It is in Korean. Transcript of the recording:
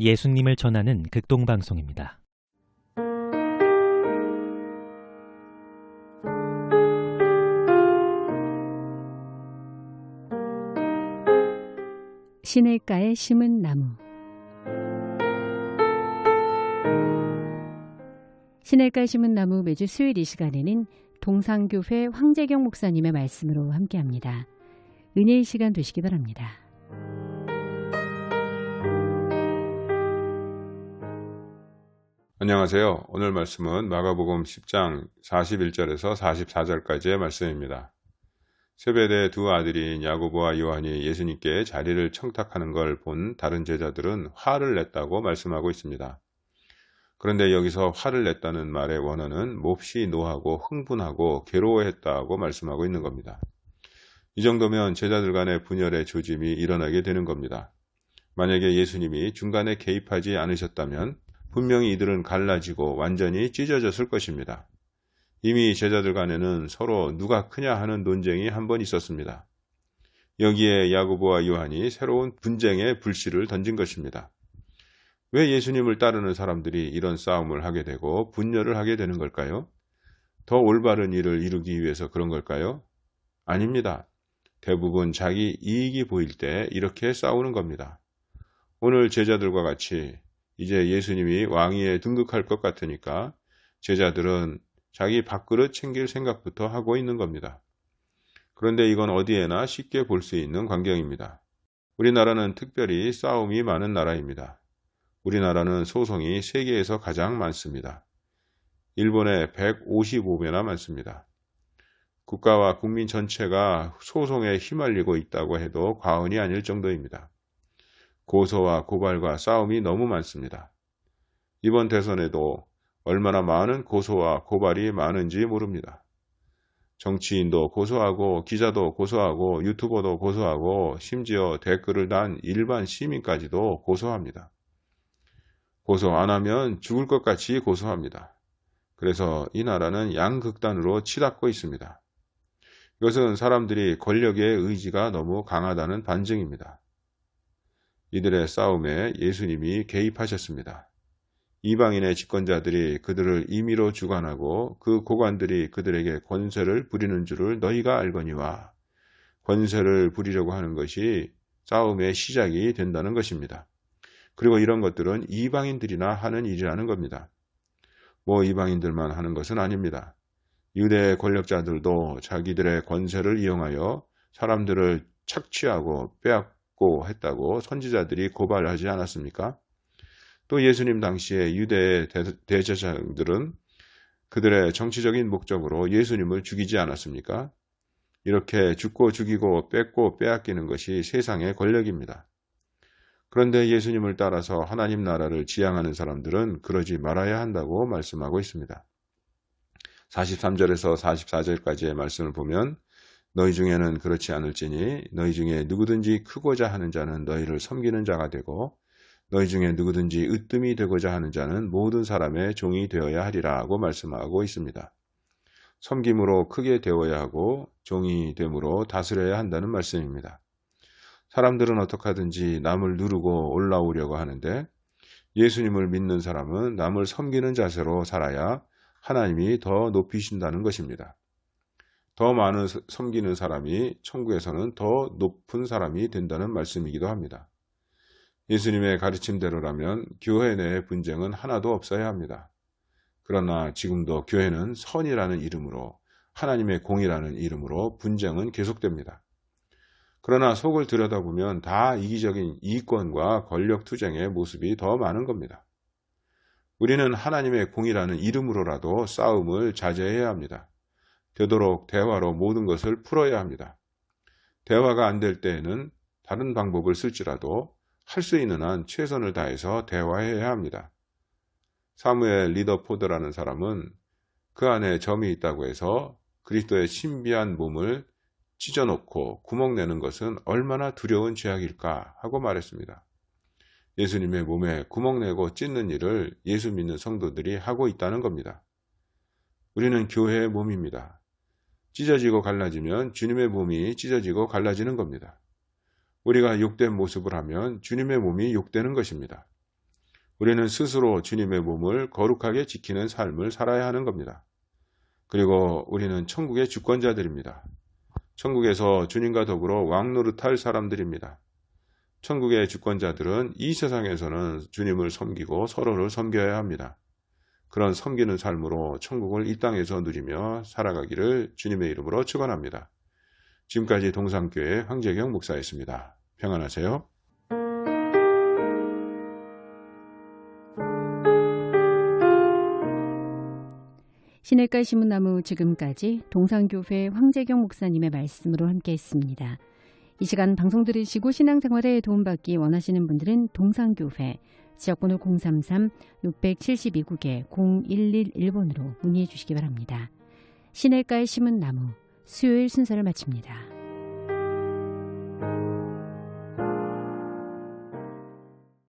예수님을 전하는 극동방송입니다. 시냇가에 심은 나무 시냇가에 심은 나무 매주 수요일 이 시간에는 동상교회 황재경 목사님의 말씀으로 함께합니다. 은혜의 시간 되시기 바랍니다. 안녕하세요. 오늘 말씀은 마가복음 10장 41절에서 44절까지의 말씀입니다. 세베대의 두 아들인 야고보와 요한이 예수님께 자리를 청탁하는 걸 본 다른 제자들은 화를 냈다고 말씀하고 있습니다. 그런데 여기서 화를 냈다는 말의 원어는 몹시 노하고 흥분하고 괴로워했다고 말씀하고 있는 겁니다. 이 정도면 제자들 간의 분열의 조짐이 일어나게 되는 겁니다. 만약에 예수님이 중간에 개입하지 않으셨다면 분명히 이들은 갈라지고 완전히 찢어졌을 것입니다. 이미 제자들 간에는 서로 누가 크냐 하는 논쟁이 한 번 있었습니다. 여기에 야고보와 요한이 새로운 분쟁의 불씨를 던진 것입니다. 왜 예수님을 따르는 사람들이 이런 싸움을 하게 되고 분열을 하게 되는 걸까요? 더 올바른 일을 이루기 위해서 그런 걸까요? 아닙니다. 대부분 자기 이익이 보일 때 이렇게 싸우는 겁니다. 오늘 제자들과 같이 이제 예수님이 왕위에 등극할 것 같으니까 제자들은 자기 밥그릇 챙길 생각부터 하고 있는 겁니다. 그런데 이건 어디에나 쉽게 볼 수 있는 광경입니다. 우리나라는 특별히 싸움이 많은 나라입니다. 우리나라는 소송이 세계에서 가장 많습니다. 일본에 155배나 많습니다. 국가와 국민 전체가 소송에 휘말리고 있다고 해도 과언이 아닐 정도입니다. 고소와 고발과 싸움이 너무 많습니다. 이번 대선에도 얼마나 많은 고소와 고발이 많은지 모릅니다. 정치인도 고소하고 기자도 고소하고 유튜버도 고소하고 심지어 댓글을 단 일반 시민까지도 고소합니다. 고소 안 하면 죽을 것 같이 고소합니다. 그래서 이 나라는 양극단으로 치닫고 있습니다. 이것은 사람들이 권력의 의지가 너무 강하다는 반증입니다. 이들의 싸움에 예수님이 개입하셨습니다. 이방인의 집권자들이 그들을 임의로 주관하고 그 고관들이 그들에게 권세를 부리는 줄을 너희가 알거니와 권세를 부리려고 하는 것이 싸움의 시작이 된다는 것입니다. 그리고 이런 것들은 이방인들이나 하는 일이라는 겁니다. 뭐 이방인들만 하는 것은 아닙니다. 유대 권력자들도 자기들의 권세를 이용하여 사람들을 착취하고 빼앗 고 했다고 선지자들이 고발하지 않았습니까? 또 예수님 당시에 유대의 대제사장들은 그들의 정치적인 목적으로 예수님을 죽이지 않았습니까? 이렇게 죽고 죽이고 뺏고 빼앗기는 것이 세상의 권력입니다. 그런데 예수님을 따라서 하나님 나라를 지향하는 사람들은 그러지 말아야 한다고 말씀하고 있습니다. 43절에서 44절까지의 말씀을 보면 너희 중에는 그렇지 않을지니 너희 중에 누구든지 크고자 하는 자는 너희를 섬기는 자가 되고 너희 중에 누구든지 으뜸이 되고자 하는 자는 모든 사람의 종이 되어야 하리라고 말씀하고 있습니다. 섬김으로 크게 되어야 하고 종이 됨으로 다스려야 한다는 말씀입니다. 사람들은 어떻게 하든지 남을 누르고 올라오려고 하는데 예수님을 믿는 사람은 남을 섬기는 자세로 살아야 하나님이 더 높이신다는 것입니다. 더 많은 섬기는 사람이 천국에서는 더 높은 사람이 된다는 말씀이기도 합니다. 예수님의 가르침대로라면 교회 내의 분쟁은 하나도 없어야 합니다. 그러나 지금도 교회는 선이라는 이름으로 하나님의 공이라는 이름으로 분쟁은 계속됩니다. 그러나 속을 들여다보면 다 이기적인 이권과 권력 투쟁의 모습이 더 많은 겁니다. 우리는 하나님의 공이라는 이름으로라도 싸움을 자제해야 합니다. 되도록 대화로 모든 것을 풀어야 합니다. 대화가 안 될 때에는 다른 방법을 쓸지라도 할 수 있는 한 최선을 다해서 대화해야 합니다. 사무엘 리더포드라는 사람은 그 안에 점이 있다고 해서 그리스도의 신비한 몸을 찢어놓고 구멍 내는 것은 얼마나 두려운 죄악일까 하고 말했습니다. 예수님의 몸에 구멍 내고 찢는 일을 예수 믿는 성도들이 하고 있다는 겁니다. 우리는 교회의 몸입니다. 찢어지고 갈라지면 주님의 몸이 찢어지고 갈라지는 겁니다. 우리가 욕된 모습을 하면 주님의 몸이 욕되는 것입니다. 우리는 스스로 주님의 몸을 거룩하게 지키는 삶을 살아야 하는 겁니다. 그리고 우리는 천국의 주권자들입니다. 천국에서 주님과 더불어 왕노릇할 사람들입니다. 천국의 주권자들은 이 세상에서는 주님을 섬기고 서로를 섬겨야 합니다. 그런 섬기는 삶으로 천국을 이 땅에서 누리며 살아가기를 주님의 이름으로 축원합니다. 지금까지 동산교회 황재경 목사였습니다. 평안하세요. 시냇가 신문나무 지금까지 동산교회 황재경 목사님의 말씀으로 함께했습니다. 이 시간 방송 들으시고 신앙생활에 도움받기 원하시는 분들은 동산교회 지역번호 033-672국에 0111번으로 문의해 주시기 바랍니다. 시냇가의 심은 나무 수요일 순서를 마칩니다.